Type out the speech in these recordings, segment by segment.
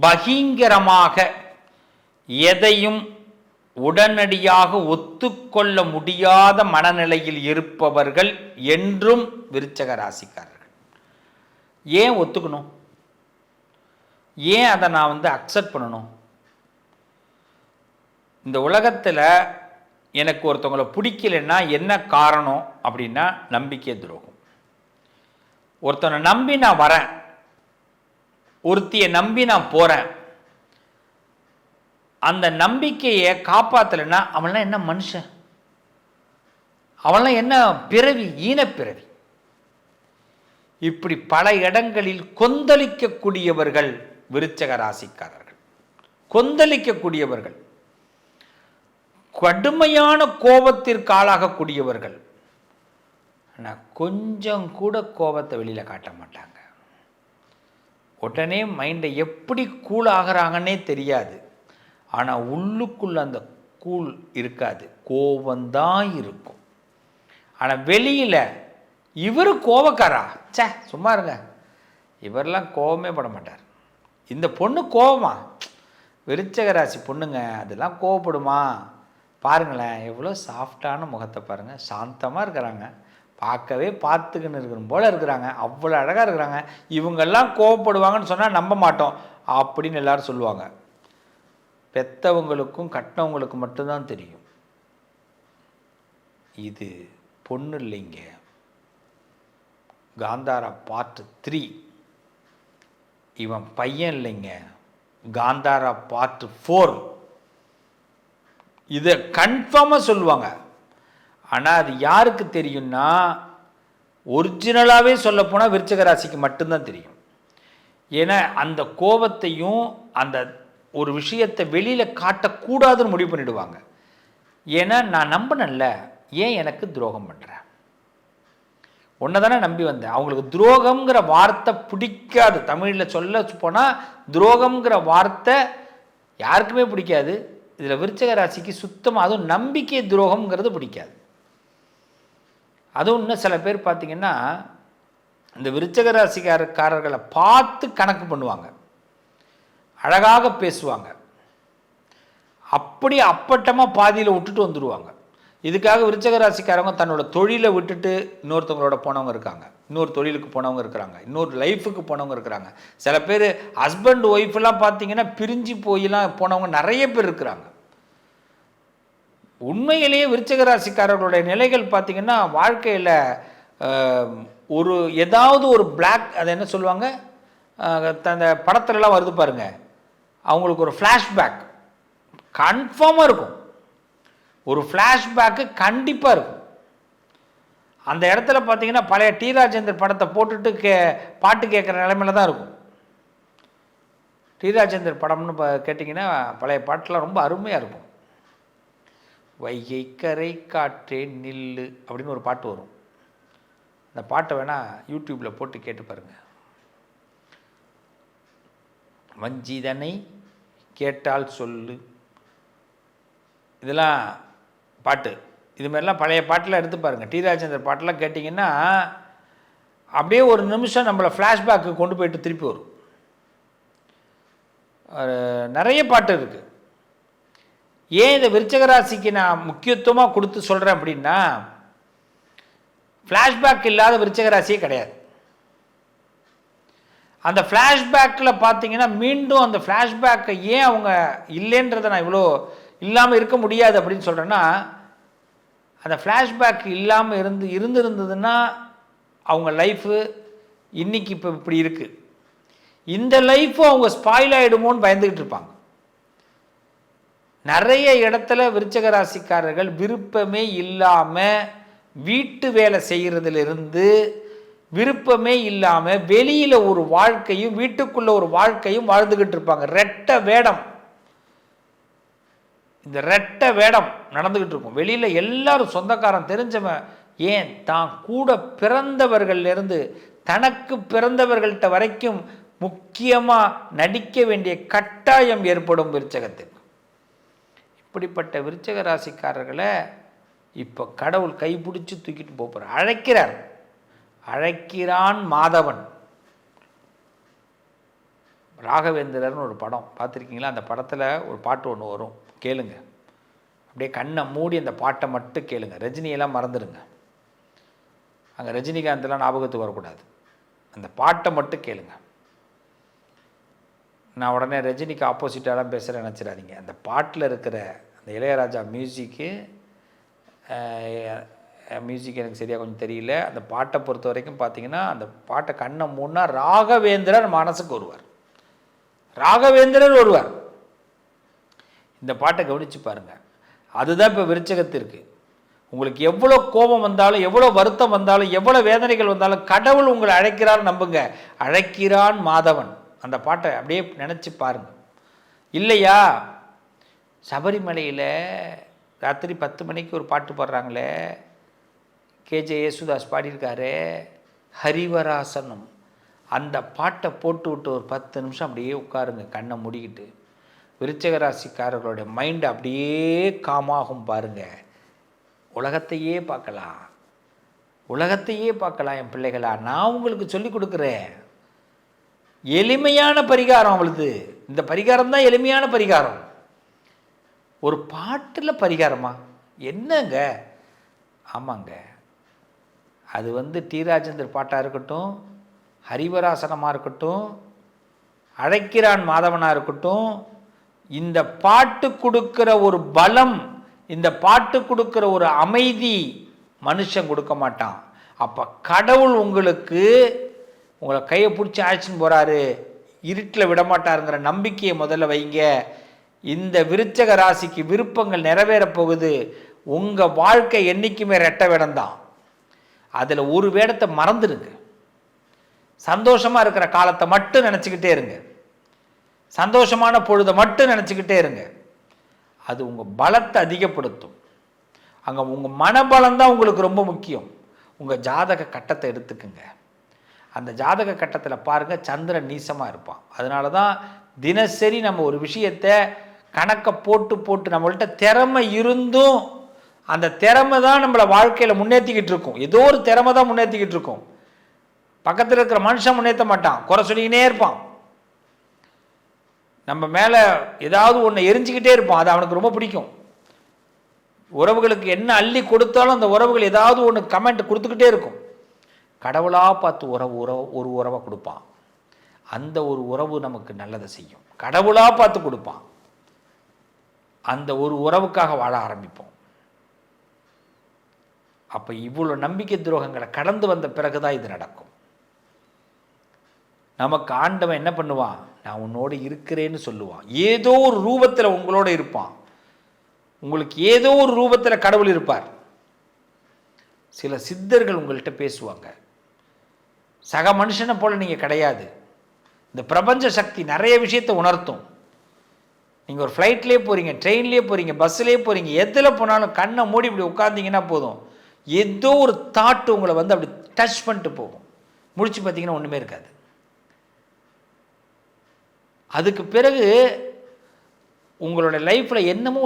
பகிங்கரமாக எதையும் உடனடியாக ஒத்துக்கொள்ள முடியாத மனநிலையில் இருப்பவர்கள் என்றும் விருச்சக ராசிக்காரர்கள். ஏன் ஒத்துக்கணும்? ஏன் அதை நான் வந்து அக்செப்ட் பண்ணணும்? இந்த உலகத்தில் எனக்கு ஒருத்தவங்களை பிடிக்கலைன்னா என்ன காரணம் அப்படின்னா நம்பிக்கை துரோகம். ஒருத்தனை நம்பி நான் வரேன். ஒருத்தியை நம்பி நான் போகிறேன் அந்த நம்பிக்கையை காப்பாற்றலைன்னா அவன்லாம் என்ன மனுஷன்? அவன்லாம் என்ன பிறவி? ஈனப்பிறவி. இப்படி பல இடங்களில் கொந்தளிக்கக்கூடியவர்கள் விருச்சக ராசிக்காரர்கள். கொந்தளிக்கக்கூடியவர்கள். கடுமையான கோபத்திற்கு ஆளாகக்கூடியவர்கள். ஆனால் கொஞ்சம் கூட கோபத்தை வெளியில் காட்ட மாட்டாங்க. உடனே மைண்டை எப்படி கூல் ஆகிறாங்கன்னே தெரியாது. ஆனால் உள்ளுக்குள்ள அந்த கூல் இருக்காது. கோபந்தான் இருக்கும். ஆனால் வெளியில் இவர் கோபக்காரா ச்சே சும்மா இருங்க. இவரெல்லாம் கோபமே பட மாட்டார். இந்த பொண்ணு கோபமா விருச்சக ராசி பொண்ணுங்க அதெல்லாம் கோவப்படுமா? பாருங்களேன் எவ்வளோ சாஃப்டான முகத்தை பாருங்கள் சாந்தமாக இருக்கிறாங்க. பார்க்கவே பார்த்துக்கின்னு இருக்கிற போல இருக்கிறாங்க. அவ்வளோ அழகாக இருக்கிறாங்க. இவங்கெல்லாம் கோவப்படுவாங்கன்னு சொன்னால் நம்ப மாட்டோம். அப்படின்னு எல்லாரும் சொல்லுவாங்க. பெத்தவங்களுக்கும் கட்டினவங்களுக்கும் மட்டும்தான் தெரியும். இது பொண்ணு இல்லைங்க. காந்தாரா பார்ட் த்ரீ இவன் பையன் இல்லைங்க. காந்தாரா பார்ட் ஃபோர் இதை கன்ஃபார்மாக சொல்லுவாங்க. ஆனால் அது யாருக்கு தெரியும்னா ஒரிஜினலாகவே சொல்லப்போனால் விருச்சக ராசிக்கு மட்டும்தான் தெரியும். ஏன்னா அந்த கோபத்தையும் அந்த ஒரு விஷயத்தை வெளியில் காட்டக்கூடாதுன்னு முடிவு பண்ணிடுவாங்க. ஏன்னா நான் நம்பினேன்ல ஏன் எனக்கு துரோகம் பண்ணுறேன் ஒன்றை தானே நம்பி வந்தேன் அவங்களுக்கு துரோகம்ங்கிற வார்த்தை பிடிக்காது. தமிழில் சொல்ல போனால் துரோகம்ங்கிற வார்த்தை யாருக்குமே பிடிக்காது. இதில் விருச்சக ராசிக்கு சுத்தமாக அதுவும் நம்பிக்கை துரோகம்ங்கிறது பிடிக்காது. அதுவும் இன்னும் சில பேர் பார்த்தீங்கன்னா இந்த விருச்சக ராசிக்காரக்காரர்களை பார்த்து கணக்கு பண்ணுவாங்க. அழகாக பேசுவாங்க. அப்படி அப்பட்டமாக பாதியில் விட்டுட்டு வந்துடுவாங்க இதுக்காக விருச்சக ராசிக்காரங்க தன்னோட தொழிலை விட்டுட்டு இன்னொருத்தவங்களோட போனவங்க இருக்காங்க. இன்னொரு தொழிலுக்கு போனவங்க இருக்கிறாங்க. இன்னொரு லைஃபுக்கு போனவங்க இருக்கிறாங்க. சில பேர் ஹஸ்பண்ட் ஒய்ஃபெல்லாம் பார்த்தீங்கன்னா பிரிஞ்சு போயெல்லாம் போனவங்க நிறைய பேர் இருக்கிறாங்க. உண்மையிலேயே விருச்சக ராசிக்காரர்களுடைய நிலைகள் பார்த்திங்கன்னா வாழ்க்கையில் ஒரு ஏதாவது ஒரு பிளாக் அதை என்ன சொல்லுவாங்க? அந்த படத்துலலாம் வருது பாருங்கள் அவங்களுக்கு ஒரு ஃப்ளாஷ்பேக் கன்ஃபார்மாக இருக்கும். ஒரு ஃப்ளாஷ்பேக்கு கண்டிப்பாக இருக்கும். அந்த இடத்துல பார்த்தீங்கன்னா பழைய டி. ராஜேந்தர் படத்தை போட்டுட்டு கே பாட்டு கேட்குற நிலைமையில தான் இருக்கும். டி. ராஜேந்தர் படம்னு ப கேட்டிங்கன்னா பழைய பாட்டெலாம் ரொம்ப அருமையாக இருக்கும். வைகை கரை காற்றே நில்லு அப்படின்னு ஒரு பாட்டு வரும். அந்த பாட்டை வேணால் யூடியூப்பில் போட்டு கேட்டு பாருங்கள் வஞ்சிதனை கேட்டால் சொல்லு. இதெல்லாம் பாட்டு. இது மாதிரிலாம் பழைய பாட்டெலாம் எடுத்து பாருங்கள் டி ராஜேந்தர் பாட்டெலாம் கேட்டிங்கன்னா அப்படியே ஒரு நிமிஷம் நம்மளை ஃப்ளாஷ்பேக்கு கொண்டு போயிட்டு திருப்பி வரும். நிறைய பாட்டு இருக்குது ஏன் இதை விருச்சக ராசிக்கு நான் முக்கியத்துவமாக கொடுத்து சொல்கிறேன் அப்படின்னா ஃப்ளாஷ்பேக் இல்லாத விருச்சக ராசியே கிடையாது. அந்த ஃப்ளாஷ்பேக்கில் பார்த்தீங்கன்னா மீண்டும் அந்த ஃப்ளாஷ்பேக்கை ஏன் அவங்க இல்லைன்றதை நான் இவ்வளோ இல்லாமல் இருக்க முடியாது அப்படின்னு சொல்கிறேன்னா அந்த ஃப்ளாஷ்பேக் இல்லாமல் இருந்து இருந்திருந்ததுன்னா அவங்க லைஃபு இன்னைக்கு இப்போ இப்படி இருக்குது இந்த லைஃப்பும் அவங்க ஸ்பாயில் ஆகிடுமோன்னு பயந்துக்கிட்டு இருப்பாங்க. நிறைய இடத்துல விருச்சக ராசிக்காரர்கள் விருப்பமே இல்லாமல் வீட்டு வேலை செய்கிறதுலேருந்து விருப்பமே இல்லாமல் வெளியில் ஒரு வாழ்க்கையும் வீட்டுக்குள்ள ஒரு வாழ்க்கையும் வாழ்ந்துக்கிட்டு இருப்பாங்க. ரெட்ட வேடம். இந்த ரெட்ட வேடம் நடந்துக்கிட்டு இருக்கும். வெளியில் எல்லாரும் சொந்தக்காரன் தெரிஞ்சவன். ஏன்? தான் கூட பிறந்தவர்கள்லேருந்து தனக்கு பிறந்தவர்கள்ட்ட வரைக்கும் முக்கியமாக நடிக்க வேண்டிய கட்டாயம் ஏற்படும் விருச்சகத்தில் இப்படிப்பட்ட விருச்சக ராசிக்காரர்களை இப்போ கடவுள் கைப்பிடிச்சு தூக்கிட்டு போகிறார் அழைக்கிறார். அழைக்கிறான் மாதவன். ராகவேந்திரர்னு ஒரு படம். பார்த்துருக்கீங்களா? அந்த படத்தில் ஒரு பாட்டு ஒன்று வரும். கேளுங்க. அப்படியே கண்ணை மூடி அந்த பாட்டை மட்டும் கேளுங்க. ரஜினியெல்லாம் மறந்துடுங்க. அங்கே ரஜினிகாந்தெல்லாம் ஞாபகத்துக்கு வரக்கூடாது. அந்த பாட்டை மட்டும் கேளுங்க. நான் உடனே ரஜினிக்கு ஆப்போசிட்டாலாம் பேசுகிறேன் நினச்சிடாதீங்க. அந்த பாட்டில் இருக்கிற அந்த இளையராஜா மியூசிக்கு மியூசிக் எனக்கு சரியாக கொஞ்சம் தெரியல. அந்த பாட்டை பொறுத்த வரைக்கும் பார்த்தீங்கன்னா அந்த பாட்டை கண்ணை மூணா ராகவேந்திரன் மனசுக்கு வருவார். ராகவேந்திரன் வருவார். இந்த பாட்டை கவனித்து பாருங்கள் அதுதான் இப்போ விருச்சகத்திற்கு உங்களுக்கு எவ்வளோ கோபம் வந்தாலும் எவ்வளோ வருத்தம் வந்தாலும் எவ்வளோ வேதனைகள் வந்தாலும் கடவுள் உங்களை அழைக்கிறார் நம்புங்க. அழைக்கிறான் மாதவன். அந்த பாட்டை அப்படியே நினச்சி பாருங்க. இல்லையா? சபரிமலையில் ராத்திரி பத்து மணிக்கு ஒரு பாட்டு பாடுறாங்களே. கேஜே யேசுதாஸ் பாடியிருக்காரு. ஹரிவராசனம். அந்த பாட்டை போட்டு விட்டு ஒரு பத்து நிமிஷம் அப்படியே உட்காருங்க கண்ணை மூடிக்கிட்டு. விருச்சகராசிக்காரர்களுடைய மைண்டு அப்படியே காமாகும் பாருங்கள் உலகத்தையே பார்க்கலாம். உலகத்தையே பார்க்கலாம் என் பிள்ளைகளா. நான் உங்களுக்கு சொல்லி கொடுக்குறேன். எளிமையான பரிகாரம் அவளுது. இந்த பரிகாரம் தான் எளிமையான பரிகாரம். ஒரு பாட்டில் பரிகாரமா? என்னங்க? ஆமாங்க. அது வந்து டி. ராஜேந்தர் பாட்டாக இருக்கட்டும் ஹரிவராசனமாக இருக்கட்டும் அழைக்கிறான் மாதவனாக இருக்கட்டும் இந்த பாட்டு கொடுக்குற ஒரு பலம் இந்த பாட்டு கொடுக்குற ஒரு அமைதி மனுஷன் கொடுக்க மாட்டான். அப்போ கடவுள் உங்களுக்கு உங்களை கையை பிடிச்சி அழைச்சின்னு போகிறாரு இருட்டில் விடமாட்டாருங்கிற நம்பிக்கையை முதல்ல வைங்க. இந்த விருச்சக ராசிக்கு விருப்பங்கள் நிறைவேறப் போகுது. உங்கள் வாழ்க்கை என்றைக்குமே ரெட்ட வேடம்தான் அதில் ஒரு வேடத்தை மறந்துடுங்க. சந்தோஷமாக இருக்கிற காலத்தை மட்டும் நினச்சிக்கிட்டே இருங்க. சந்தோஷமான பொழுதை மட்டும் நினச்சிக்கிட்டே இருங்க. அது உங்கள் பலத்தை அதிகப்படுத்தும். அங்கே உங்கள் மனபலம் தான் உங்களுக்கு ரொம்ப முக்கியம். உங்கள் ஜாதக கட்டத்தை எடுத்துக்குங்க. அந்த ஜாதக கட்டத்தில் பாருங்கள் சந்திரன் நீசமாக இருப்பான். அதனால தான் தினசரி நம்ம ஒரு விஷயத்தை கணக்கை போட்டு போட்டு நம்மள்கிட்ட திறமை இருந்தும் அந்த திறமை தான் நம்மளை வாழ்க்கையில் முன்னேற்றிக்கிட்டு இருக்கும். ஏதோ ஒரு திறமை தான் முன்னேற்றிக்கிட்டு இருக்கும். பக்கத்தில் இருக்கிற மனுஷன் முன்னேற்ற மாட்டான். குறை சொல்லிக்கினே இருப்பான். நம்ம மேலே ஏதாவது ஒன்று எரிஞ்சிக்கிட்டே இருப்பான். அது அவனுக்கு ரொம்ப பிடிக்கும். உறவுகளுக்கு என்ன அள்ளி கொடுத்தாலும் அந்த உறவுகள் ஏதாவது ஒன்று கமெண்ட் கொடுத்துக்கிட்டே இருக்கும். கடவுளாக பார்த்து உறவு உறவு ஒரு உறவை கொடுப்பான். அந்த ஒரு உறவு நமக்கு நல்லதை செய்யும். கடவுளாக பார்த்து கொடுப்பான். அந்த ஒரு உறவுக்காக வாழ ஆரம்பிப்போம். அப்போ இவ்வளோ நம்பிக்கை துரோகங்களை கடந்து வந்த பிறகு தான் இது நடக்கும். நமக்கு ஆண்டவன் என்ன பண்ணுவான்? நான் உன்னோடு இருக்கிறேன்னு சொல்லுவான். ஏதோ ஒரு ரூபத்தில் உங்களோட இருப்பான். உங்களுக்கு ஏதோ ஒரு ரூபத்தில் கடவுள் இருப்பார். சில சித்தர்கள் உங்கள்கிட்ட பேசுவாங்க. சக மனுஷனை போல் நீங்கள் கிடையாது. இந்த பிரபஞ்ச சக்தி நிறைய விஷயத்தை உணர்த்தும். நீங்கள் ஒரு ஃப்ளைட்லேயே போகிறீங்க ட்ரெயின்லேயே போகிறீங்க பஸ்ஸுலேயே போகிறீங்க எதில் போனாலும் கண்ணை மூடி இப்படி உட்காந்திங்கன்னா போதும். ஏதோ ஒரு தாட்டு உங்களை வந்து அப்படி டச் பண்ணிட்டு போகும். முடிச்சு பார்த்தீங்கன்னா ஒன்றுமே இருக்காது. அதுக்கு பிறகு உங்களோட லைஃப்பில் என்னமோ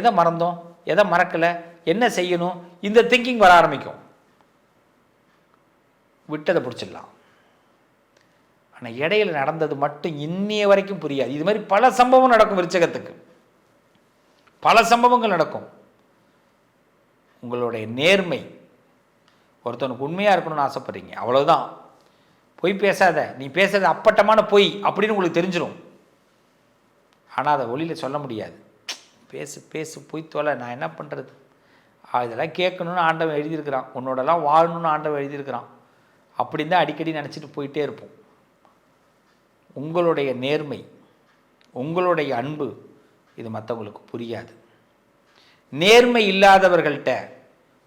எதை மறந்தோம் எதை மறக்கலை என்ன செய்யணும் இந்த திங்கிங் வர ஆரம்பிக்கும். விட்டதை பிடிச்சிடலாம். ஆனால் இடையில நடந்தது மட்டும் இன்னைய வரைக்கும் புரியாது. இது மாதிரி பல சம்பவம் நடக்கும் விருச்சகத்துக்கு. பல சம்பவங்கள் நடக்கும். உங்களுடைய நேர்மை. ஒருத்தனுக்கு உண்மையாக இருக்கணும்னு ஆசைப்படுறீங்க. அவ்வளோதான் பொய் பேசாத. நீ பேசுறது அப்பட்டமான பொய் அப்படின்னு உங்களுக்கு தெரிஞ்சிடும் ஆனால் அதை ஒளியில் சொல்ல முடியாது. பேசு பேசு பொய் தொலை. நான் என்ன பண்ணுறது இதெல்லாம் கேட்கணுன்னு ஆண்டவன் எழுதியிருக்கிறான். உன்னோடலாம் வாழணும்னு ஆண்டவன் எழுதியிருக்கிறான். அப்படின்னு தான் அடிக்கடி நினச்சிட்டு போயிட்டே இருப்போம். உங்களுடைய நேர்மை உங்களுடைய அன்பு இது மற்றவங்களுக்கு புரியாது. நேர்மை இல்லாதவர்கள்ட்ட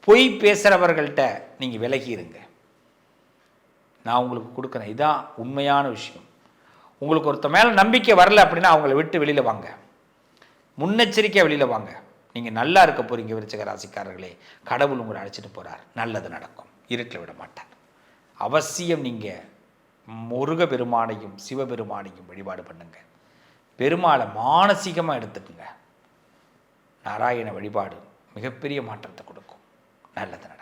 பொய் பேசுகிறவர்கள்ட்ட நீங்கள் விலகிடுங்க நான் உங்களுக்கு கொடுக்குறேன். இதுதான் உண்மையான விஷயம். உங்களுக்கு ஒருத்த மேலே நம்பிக்கை வரல அப்படின்னா அவங்கள விட்டு வெளியில் வாங்க. முன்னெச்சரிக்கையாக வெளியில் வாங்க. நீங்கள் நல்லா இருக்க போகிறீங்க விருச்சக ராசிக்காரர்களே. கடவுள் உங்களை அழைச்சிட்டு போகிறார் நல்லது நடக்கும். இருட்டில் விட மாட்டார். அவசியம் நீங்கள் முருக பெருமானையும் சிவபெருமானையும் வழிபாடு பண்ணுங்க. பெருமாளை மானசீகமாக எடுத்துக்குங்க. நாராயண வழிபாடு மிகப்பெரிய மாற்றத்தை கொடுக்கும். நல்லது.